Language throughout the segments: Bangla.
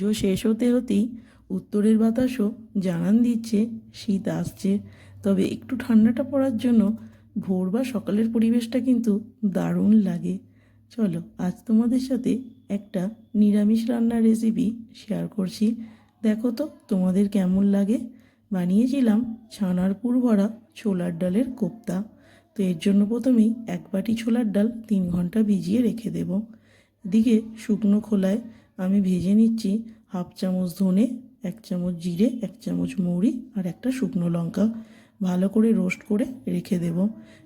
জো শেষ হতে হতেই উত্তরের বাতাসও জানান দিচ্ছে, শীত আসছে। তবে একটু ঠান্ডাটা পড়ার জন্য ভোর বা সকালের পরিবেশটা কিন্তু দারুণ লাগে। চলো, আজ তোমাদের সাথে একটা নিরামিষ রান্নার রেসিপি শেয়ার করছি। দেখো তো তোমাদের কেমন লাগে? বানিয়েছিলাম ছানার পুর ভরা ছোলার ডালের কোপ্তা। তো এর জন্য প্রথমেই এক বাটি ছোলার ডাল তিন ঘণ্টা ভিজিয়ে রেখে দেব। এদিকে শুকনো খোলায় আমি ভেজে নিচ্ছি হাফ চামচ ধনে, এক চামচ জিরে, এক চামচ মৌরি আর একটা শুকনো লঙ্কা। ভালো করে রোস্ট করে রেখে দেব।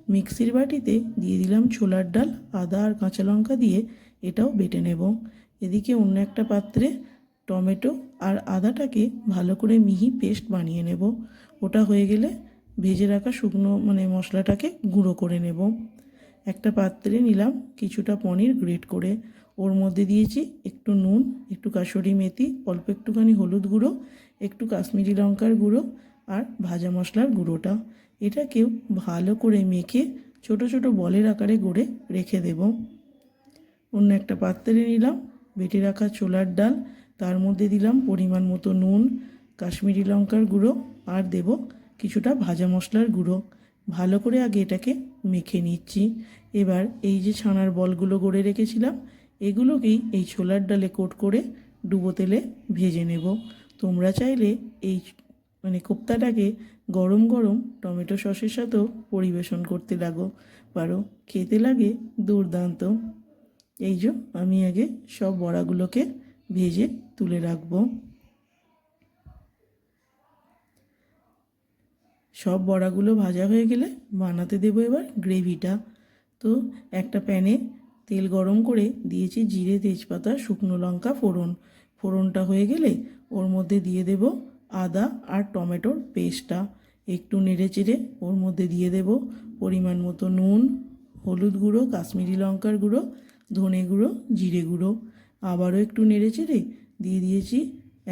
মিক্সির বাটিতে দিয়ে দিলাম ছোলার ডাল, আদা আর কাঁচা লঙ্কা দিয়ে এটাও বেটে নেব। এদিকে অন্য একটা পাত্রে টমেটো আর আদাটাকে ভালো করে মিহি পেস্ট বানিয়ে নেব। ওটা হয়ে গেলে ভেজে রাখা শুকনো মানে মশলাটাকে গুঁড়ো করে নেব। একটা পাত্রে নিলাম কিছুটা পনির গ্রেট করে। ওর মধ্যে দিয়েছি একটু নুন, একটু কাসুরি মেথি, অল্প একটুখানি হলুদ গুঁড়ো, একটু কাশ্মীরি লঙ্কার গুঁড়ো আর ভাজা মশলার গুঁড়োটা। এটাকেও ভালো করে মেখে ছোট ছোট বলের আকারে গড়ে রেখে দেব। অন্য একটা পাত্রে নিলাম বেটে রাখা ছোলার ডাল। তার মধ্যে দিলাম পরিমাণ মতো নুন, কাশ্মীরি লঙ্কার গুঁড়ো আর দেব কিছুটা ভাজা মশলার গুঁড়ো। ভালো করে আগে এটাকে মেখে নিচ্ছি। এবার এই যে ছানার বলগুলো গড়ে রেখেছিলাম, এগুলোকেই এই ছোলার ডালে কোট করে ডুবো তেলে ভেজে নেব। তোমরা চাইলে এই মানে কোপ্তাটাকে গরম গরম টমেটো সসের সাথেও পরিবেশন করতে লাগো। পারো, খেতে লাগে দুর্দান্ত। এই যে আমি আগে সব বড়াগুলোকে ভেজে তুলে রাখব। সব বড়াগুলো ভাজা হয়ে গেলে বানাতে দেবো এবার গ্রেভিটা। তো একটা প্যানে তেল গরম করে দিয়েছি জিরে, তেজপাতা, শুকনো লঙ্কা, ফোড়ন। ফোড়নটা হয়ে গেলে ওর মধ্যে দিয়ে দেব আদা আর টমেটোর পেস্টটা। একটু নেড়ে চেড়ে ওর মধ্যে দিয়ে দেব পরিমাণ মতো নুন, হলুদ গুঁড়ো, কাশ্মীরি লঙ্কার গুঁড়ো, ধনে গুঁড়ো, জিরে গুঁড়ো। আবারও একটু নেড়ে চেড়ে দিয়ে দিয়েছি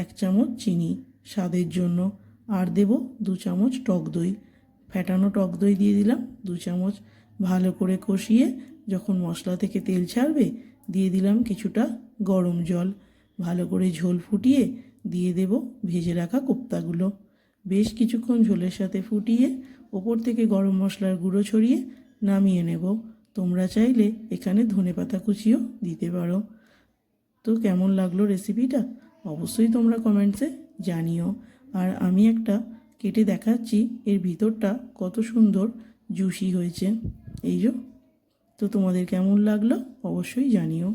এক চামচ চিনি স্বাদের জন্য। আর দেব দু চামচ টক দই। ফ্যাটানো টক দই দিয়ে দিলাম। দু চামচ ভালো করে কষিয়ে যখন মশলা থেকে তেল ছাড়বে, দিয়ে দিলাম কিছুটা গরম জল। ভালো করে ঝোল ফুটিয়ে দিয়ে দেব ভেজে রাখা কোপ্তাগুলো। বেশ কিছুক্ষণ ঝোলের সাথে ফুটিয়ে ওপর থেকে গরম মশলার গুঁড়ো ছড়িয়ে নামিয়ে নেব। তোমরা চাইলে এখানে ধনে পাতা কুচিও দিতে পারো। তো কেমন লাগল রেসিপিটা অবশ্যই তোমরা কমেন্টসে জানিও। আর আমি একটা কেটে দেখাচ্ছি, এর ভিতরটা কত সুন্দর জুসি হয়েছে। এই যে, তো তোমাদের কেমন লাগল অবশ্যই জানিও।